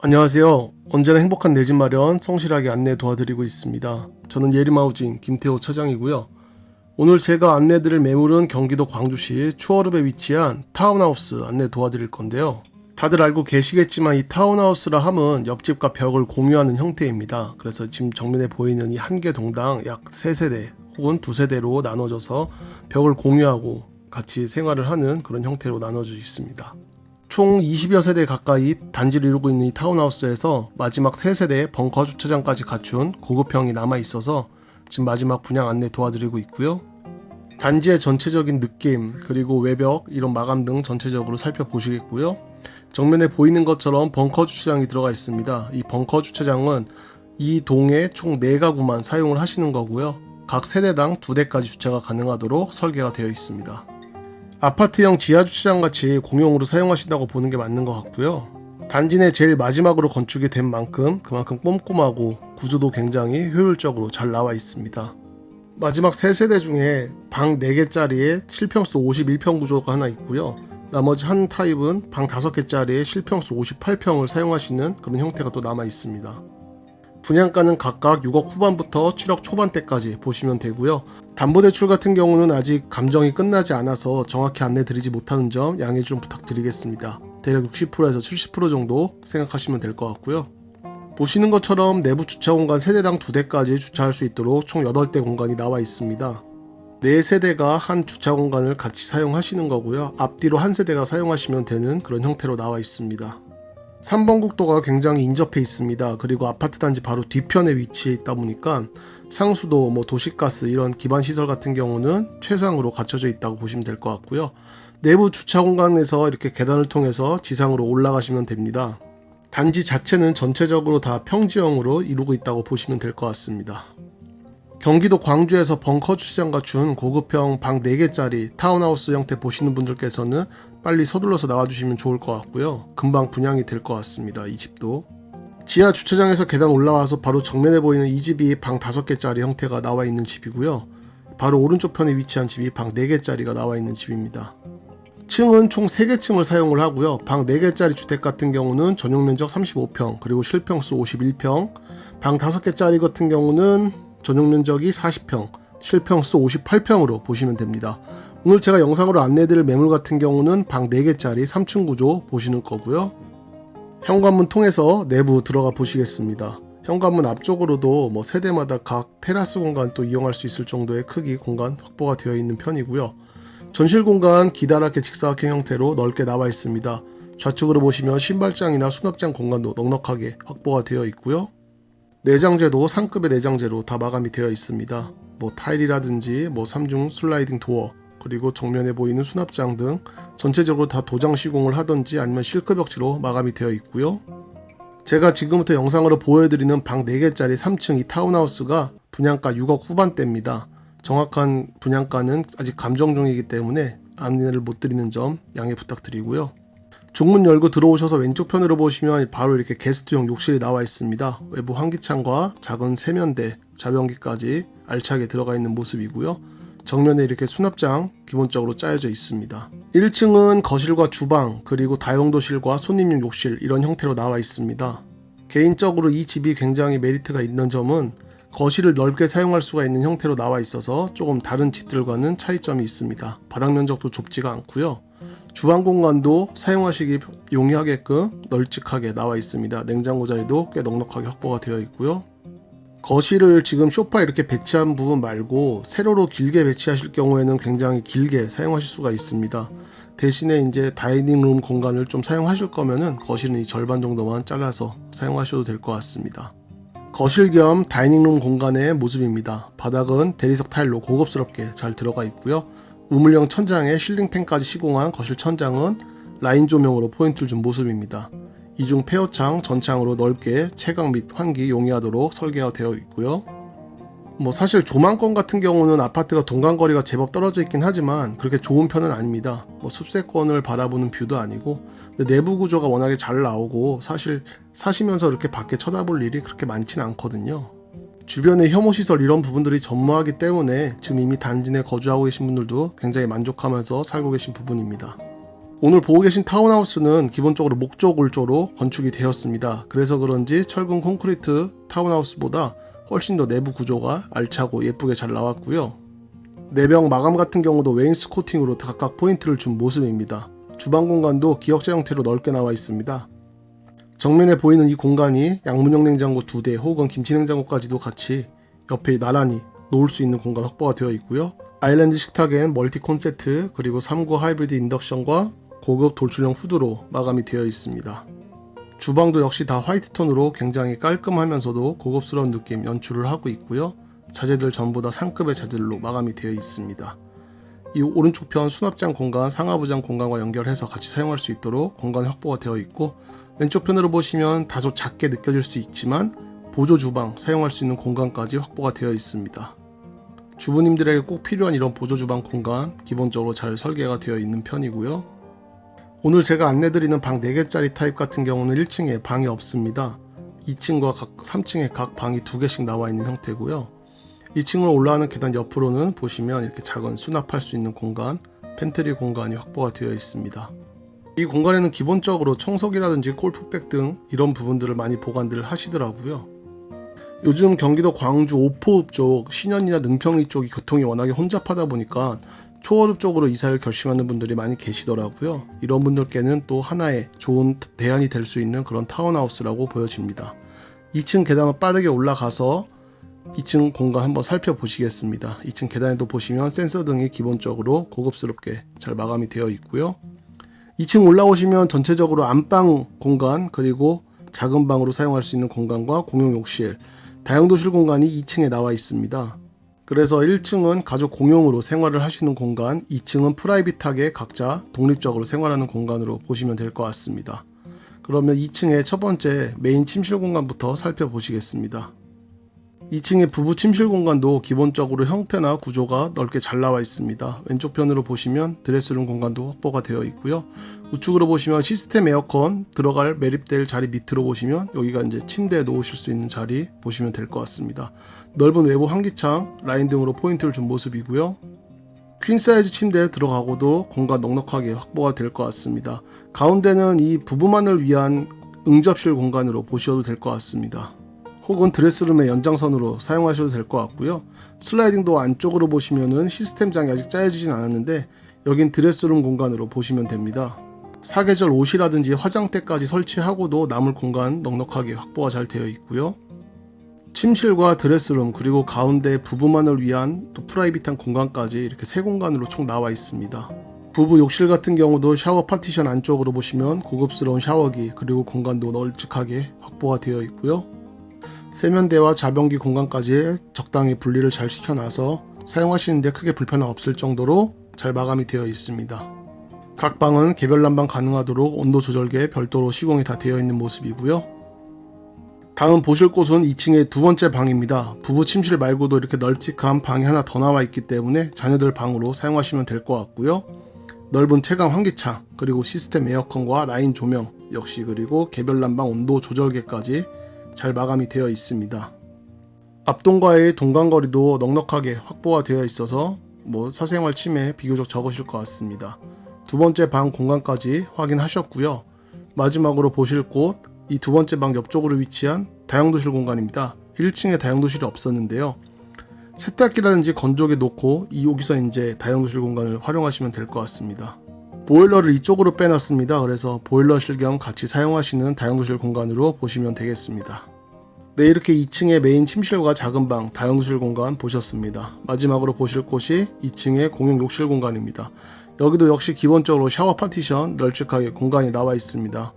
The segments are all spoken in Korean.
안녕하세요. 언제나 행복한 내 집 마련 성실하게 안내 도와드리고 있습니다. 저는 예림하우징 김태호 차장이고요. 오늘 제가 안내드릴 매물은 경기도 광주시 추어읍에 위치한 타운하우스 안내 도와드릴 건데요. 다들 알고 계시겠지만 이 타운하우스라 함은 옆집과 벽을 공유하는 형태입니다. 그래서 지금 정면에 보이는 이 한 개 동당 약 3세대 혹은 두세대로 나눠져서 벽을 공유하고 같이 생활을 하는 그런 형태로 나눠져 있습니다. 총 20여 세대 가까이 단지를 이루고 있는 이 타운하우스에서 마지막 3세대의 벙커 주차장까지 갖춘 고급형이 남아 있어서 지금 마지막 분양 안내 도와드리고 있고요. 단지의 전체적인 느낌 그리고 외벽 이런 마감 등 전체적으로 살펴보시겠고요. 정면에 보이는 것처럼 벙커 주차장이 들어가 있습니다. 이 벙커 주차장은 이 동에 총 4가구만 사용을 하시는 거고요. 각 세대당 2대까지 주차가 가능하도록 설계가 되어 있습니다. 아파트형 지하 주차장 같이 공용으로 사용하신다고 보는 게 맞는 것 같고요. 단지 내 제일 마지막으로 건축이 된 만큼 그만큼 꼼꼼하고 구조도 굉장히 효율적으로 잘 나와 있습니다. 마지막 3세대 중에 방 4개짜리에 실평수 51평 구조가 하나 있고요. 나머지 한 타입은 방 5개짜리에 실평수 58평을 사용하시는 그런 형태가 또 남아 있습니다. 분양가는 각각 6억 후반부터 7억 초반대까지 보시면 되고요. 담보대출 같은 경우는 아직 감정이 끝나지 않아서 정확히 안내 드리지 못하는 점 양해 좀 부탁드리겠습니다. 대략 60%에서 70% 정도 생각하시면 될 것 같고요. 보시는 것처럼 내부 주차 공간 세대당 2대까지 주차할 수 있도록 총 8대 공간이 나와 있습니다. 4세대가 한 주차 공간을 같이 사용하시는 거고요. 앞뒤로 한 세대가 사용하시면 되는 그런 형태로 나와 있습니다. 3번 국도가 굉장히 인접해 있습니다. 그리고 아파트 단지 바로 뒤편에 위치해 있다 보니까 상수도, 뭐 도시가스 이런 기반 시설 같은 경우는 최상으로 갖춰져 있다고 보시면 될 것 같고요. 내부 주차 공간에서 이렇게 계단을 통해서 지상으로 올라가시면 됩니다. 단지 자체는 전체적으로 다 평지형으로 이루고 있다고 보시면 될 것 같습니다. 경기도 광주에서 벙커 주차장 갖춘 고급형 방 4개짜리 타운하우스 형태 보시는 분들께서는 빨리 서둘러서 나와주시면 좋을 것 같고요. 금방 분양이 될 것 같습니다. 이 집도. 지하 주차장에서 계단 올라와서 바로 정면에 보이는 이 집이 방 5개짜리 형태가 나와 있는 집이고요. 바로 오른쪽 편에 위치한 집이 방 4개짜리가 나와 있는 집입니다. 층은 총 3개 층을 사용을 하고요. 방 4개짜리 주택 같은 경우는 전용 면적 35평, 그리고 실평수 51평, 방 5개짜리 같은 경우는 전용 면적이 40평, 실평수 58평으로 보시면 됩니다. 오늘 제가 영상으로 안내드릴 매물 같은 경우는 방 4개짜리 3층 구조 보시는 거고요. 현관문 통해서 내부 들어가 보시겠습니다. 현관문 앞쪽으로도 뭐 세대마다 각 테라스 공간 또 이용할 수 있을 정도의 크기 공간 확보가 되어 있는 편이고요. 전실 공간 기다랗게 직사각형 형태로 넓게 나와 있습니다. 좌측으로 보시면 신발장이나 수납장 공간도 넉넉하게 확보가 되어 있고요. 내장재도 상급의 내장재로 다 마감이 되어 있습니다. 뭐 타일이라든지 뭐 3중 슬라이딩 도어 그리고 정면에 보이는 수납장 등 전체적으로 다 도장 시공을 하든지 아니면 실크 벽지로 마감이 되어 있고요. 제가 지금부터 영상으로 보여드리는 방 4개짜리 3층 이 타운하우스가 분양가 6억 후반대입니다. 정확한 분양가는 아직 감정 중이기 때문에 안내를 못 드리는 점 양해 부탁드리고요. 중문 열고 들어오셔서 왼쪽 편으로 보시면 바로 이렇게 게스트용 욕실이 나와 있습니다. 외부 환기창과 작은 세면대, 자변기까지 알차게 들어가 있는 모습이고요. 정면에 이렇게 수납장 기본적으로 짜여져 있습니다. 1층은 거실과 주방, 그리고 다용도실과 손님용 욕실 이런 형태로 나와 있습니다. 개인적으로 이 집이 굉장히 메리트가 있는 점은 거실을 넓게 사용할 수가 있는 형태로 나와 있어서 조금 다른 집들과는 차이점이 있습니다. 바닥 면적도 좁지가 않고요. 주방 공간도 사용하시기 용이하게끔 널찍하게 나와 있습니다. 냉장고 자리도 꽤 넉넉하게 확보가 되어 있고요. 거실을 지금 소파 이렇게 배치한 부분 말고 세로로 길게 배치하실 경우에는 굉장히 길게 사용하실 수가 있습니다. 대신에 이제 다이닝룸 공간을 좀 사용하실 거면은 거실은 이 절반 정도만 잘라서 사용하셔도 될 것 같습니다. 거실 겸 다이닝룸 공간의 모습입니다. 바닥은 대리석 타일로 고급스럽게 잘 들어가 있고요. 우물형 천장에 실링팬까지 시공한 거실 천장은 라인 조명으로 포인트를 준 모습입니다. 이중 페어창 전창으로 넓게 채광 및 환기 용이하도록 설계가 되어 있고요. 뭐 사실 조망권 같은 경우는 아파트가 동간거리가 제법 떨어져 있긴 하지만 그렇게 좋은 편은 아닙니다. 뭐 숲세권을 바라보는 뷰도 아니고 내부 구조가 워낙에 잘 나오고 사실 사시면서 이렇게 밖에 쳐다볼 일이 그렇게 많지는 않거든요. 주변의 혐오시설 이런 부분들이 전무하기 때문에 지금 이미 단지 내 거주하고 계신 분들도 굉장히 만족하면서 살고 계신 부분입니다. 오늘 보고 계신 타운하우스는 기본적으로 목조 골조로 건축이 되었습니다. 그래서 그런지 철근 콘크리트 타운하우스보다 훨씬 더 내부 구조가 알차고 예쁘게 잘 나왔고요. 내병 마감 같은 경우도 웨인스 코팅으로 각각 포인트를 준 모습입니다. 주방 공간도 기역자 형태로 넓게 나와 있습니다. 정면에 보이는 이 공간이 양문형 냉장고 2대 혹은 김치 냉장고까지도 같이 옆에 나란히 놓을 수 있는 공간 확보가 되어 있고요. 아일랜드 식탁엔 멀티콘 세트 그리고 3구 하이브리드 인덕션과 고급 돌출형 후드로 마감이 되어 있습니다. 주방도 역시 다 화이트 톤으로 굉장히 깔끔하면서도 고급스러운 느낌 연출을 하고 있고요. 자재들 전부 다 상급의 자재들로 마감이 되어 있습니다. 이 오른쪽 편 수납장 공간, 상하부장 공간과 연결해서 같이 사용할 수 있도록 공간 확보가 되어 있고 왼쪽 편으로 보시면 다소 작게 느껴질 수 있지만 보조 주방 사용할 수 있는 공간까지 확보가 되어 있습니다. 주부님들에게 꼭 필요한 이런 보조 주방 공간 기본적으로 잘 설계가 되어 있는 편이고요. 오늘 제가 안내드리는 방 4개짜리 타입 같은 경우는 1층에 방이 없습니다. 2층과 각 3층에 각 방이 2개씩 나와 있는 형태고요. 2층으로 올라가는 계단 옆으로는 보시면 이렇게 작은 수납할 수 있는 공간, 팬트리 공간이 확보가 되어 있습니다. 이 공간에는 기본적으로 청소기라든지 골프백 등 이런 부분들을 많이 보관들을 하시더라고요. 요즘 경기도 광주 오포읍 쪽 신현이나 능평리 쪽이 교통이 워낙에 혼잡하다 보니까 초월읍 쪽으로 이사를 결심하는 분들이 많이 계시더라고요. 이런 분들께는 또 하나의 좋은 대안이 될 수 있는 그런 타운하우스라고 보여집니다. 2층 계단을 빠르게 올라가서 2층 공간 한번 살펴보시겠습니다. 2층 계단에도 보시면 센서 등이 기본적으로 고급스럽게 잘 마감이 되어 있고요. 2층 올라오시면 전체적으로 안방 공간 그리고 작은 방으로 사용할 수 있는 공간과 공용 욕실, 다용도실 공간이 2층에 나와 있습니다. 그래서 1층은 가족 공용으로 생활을 하시는 공간, 2층은 프라이빗하게 각자 독립적으로 생활하는 공간으로 보시면 될 것 같습니다. 그러면 2층의 첫 번째 메인 침실 공간부터 살펴보시겠습니다. 2층의 부부 침실 공간도 기본적으로 형태나 구조가 넓게 잘 나와 있습니다. 왼쪽 편으로 보시면 드레스룸 공간도 확보가 되어 있고요. 우측으로 보시면 시스템 에어컨 들어갈 매립될 자리 밑으로 보시면 여기가 이제 침대에 놓으실 수 있는 자리 보시면 될 것 같습니다. 넓은 외부 환기창 라인 등으로 포인트를 준 모습이고요. 퀸 사이즈 침대에 들어가고도 공간 넉넉하게 확보가 될 것 같습니다. 가운데는 이 부부만을 위한 응접실 공간으로 보셔도 될 것 같습니다. 혹은 드레스룸의 연장선으로 사용하셔도 될 것 같고요. 슬라이딩도 안쪽으로 보시면은 시스템장이 아직 짜여지진 않았는데 여긴 드레스룸 공간으로 보시면 됩니다. 사계절 옷이라든지 화장대까지 설치하고도 남을 공간 넉넉하게 확보가 잘 되어 있고요. 침실과 드레스룸 그리고 가운데 부부만을 위한 또 프라이빗한 공간까지 이렇게 세 공간으로 총 나와 있습니다. 부부 욕실 같은 경우도 샤워 파티션 안쪽으로 보시면 고급스러운 샤워기 그리고 공간도 널찍하게 확보가 되어 있고요. 세면대와 자변기 공간까지 적당히 분리를 잘 시켜놔서 사용하시는데 크게 불편함 없을 정도로 잘 마감이 되어 있습니다. 각 방은 개별 난방 가능하도록 온도 조절기에 별도로 시공이 다 되어 있는 모습이고요. 다음 보실 곳은 2층의 두 번째 방입니다. 부부 침실 말고도 이렇게 널찍한 방이 하나 더 나와 있기 때문에 자녀들 방으로 사용하시면 될 것 같고요. 넓은 채광 환기창, 그리고 시스템 에어컨과 라인 조명, 역시 그리고 개별 난방 온도 조절기까지 잘 마감이 되어 있습니다. 앞동과의 동간거리도 넉넉하게 확보가 되어 있어서 뭐 사생활 침해 비교적 적으실 것 같습니다. 두 번째 방 공간까지 확인하셨고요. 마지막으로 보실 곳, 이 두 번째 방 옆쪽으로 위치한 다용도실 공간입니다. 1층에 다용도실이 없었는데요. 세탁기라든지 건조기 놓고 이 여기서 이제 다용도실 공간을 활용하시면 될 것 같습니다. 보일러를 이쪽으로 빼놨습니다. 그래서 보일러실 겸 같이 사용하시는 다용도실 공간으로 보시면 되겠습니다. 네, 이렇게 2층의 메인 침실과 작은 방, 다용도실 공간 보셨습니다. 마지막으로 보실 곳이 2층의 공용 욕실 공간입니다. 여기도 역시 기본적으로 샤워 파티션 널찍하게 공간이 나와 있습니다.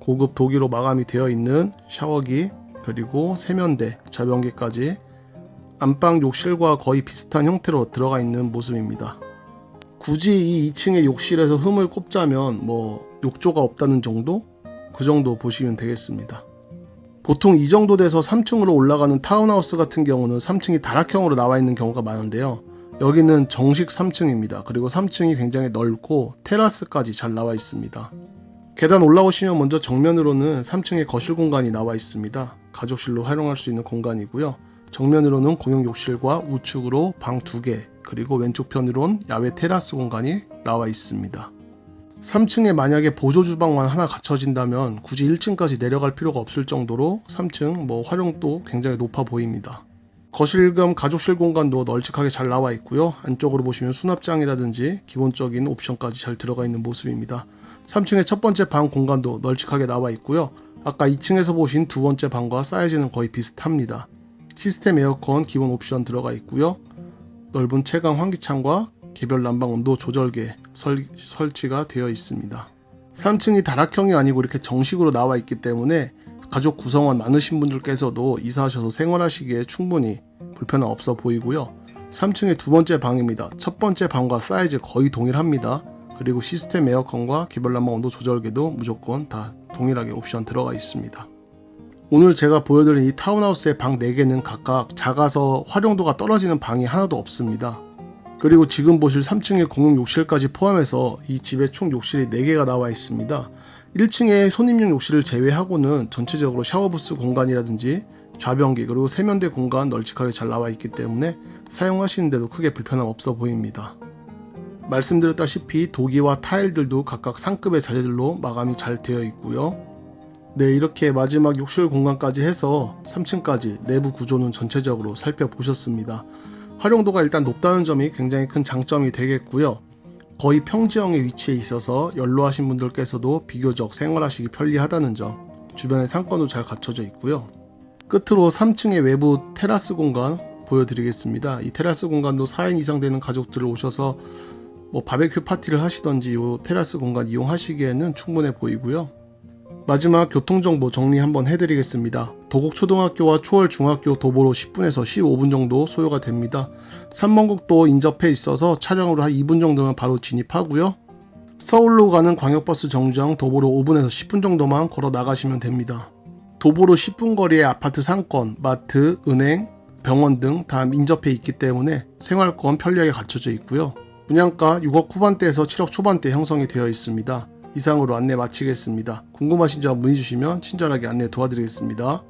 고급 도기로 마감이 되어 있는 샤워기, 그리고 세면대, 자변기까지 안방 욕실과 거의 비슷한 형태로 들어가 있는 모습입니다. 굳이 이 2층의 욕실에서 흠을 꼽자면 뭐 욕조가 없다는 정도? 그 정도 보시면 되겠습니다. 보통 이 정도 돼서 3층으로 올라가는 타운하우스 같은 경우는 3층이 다락형으로 나와 있는 경우가 많은데요. 여기는 정식 3층입니다. 그리고 3층이 굉장히 넓고 테라스까지 잘 나와 있습니다. 계단 올라오시면 먼저 정면으로는 3층의 거실 공간이 나와 있습니다. 가족실로 활용할 수 있는 공간이고요. 정면으로는 공용 욕실과 우측으로 방 2개, 그리고 왼쪽 편으론 야외 테라스 공간이 나와 있습니다. 3층에 만약에 보조 주방만 하나 갖춰진다면 굳이 1층까지 내려갈 필요가 없을 정도로 3층 뭐 활용도 굉장히 높아 보입니다. 거실 겸 가족실 공간도 널찍하게 잘 나와 있고요. 안쪽으로 보시면 수납장이라든지 기본적인 옵션까지 잘 들어가 있는 모습입니다. 3층의 첫 번째 방 공간도 널찍하게 나와 있고요. 아까 2층에서 보신 두 번째 방과 사이즈는 거의 비슷합니다. 시스템 에어컨 기본 옵션 들어가 있고요. 넓은 채광 환기창과 개별 난방 온도 조절계 설, 설치가 되어 있습니다. 3층이 다락형이 아니고 이렇게 정식으로 나와 있기 때문에 가족 구성원 많으신 분들께서도 이사하셔서 생활하시기에 충분히 불편함 없어 보이고요. 3층의 두 번째 방입니다. 첫 번째 방과 사이즈 거의 동일합니다. 그리고 시스템 에어컨과 개별 난방 온도 조절계도 무조건 다 동일하게 옵션 들어가 있습니다. 오늘 제가 보여드린 이 타운하우스의 방 4개는 각각 작아서 활용도가 떨어지는 방이 하나도 없습니다. 그리고 지금 보실 3층의 공용 욕실까지 포함해서 이 집에 총 욕실이 4개가 나와 있습니다. 1층에 손님용 욕실을 제외하고는 전체적으로 샤워부스 공간이라든지 좌변기 그리고 세면대 공간 널찍하게 잘 나와 있기 때문에 사용하시는데도 크게 불편함 없어 보입니다. 말씀드렸다시피 도기와 타일들도 각각 상급의 자재들로 마감이 잘 되어 있고요. 네, 이렇게 마지막 욕실 공간까지 해서 3층까지 내부 구조는 전체적으로 살펴보셨습니다. 활용도가 일단 높다는 점이 굉장히 큰 장점이 되겠고요. 거의 평지형의 위치에 있어서 연로하신 분들께서도 비교적 생활하시기 편리하다는 점, 주변에 상권도 잘 갖춰져 있고요. 끝으로 3층의 외부 테라스 공간 보여드리겠습니다. 이 테라스 공간도 4인 이상 되는 가족들 오셔서 뭐 바베큐 파티를 하시던지 이 테라스 공간 이용하시기에는 충분해 보이고요. 마지막 교통정보 정리 한번 해드리겠습니다. 도곡초등학교와 초월중학교 도보로 10분에서 15분 정도 소요가 됩니다. 삼mon국도 인접해 있어서 차량으로 한 2분 정도면 바로 진입하고요. 서울로 가는 광역버스 정류장 도보로 5분에서 10분 정도만 걸어 나가시면 됩니다. 도보로 10분 거리에 아파트 상권, 마트, 은행, 병원 등 다 인접해 있기 때문에 생활권 편리하게 갖춰져 있고요. 분양가 6억 후반대에서 7억 초반대 형성이 되어 있습니다. 이상으로 안내 마치겠습니다. 궁금하신 점 문의 주시면 친절하게 안내 도와드리겠습니다.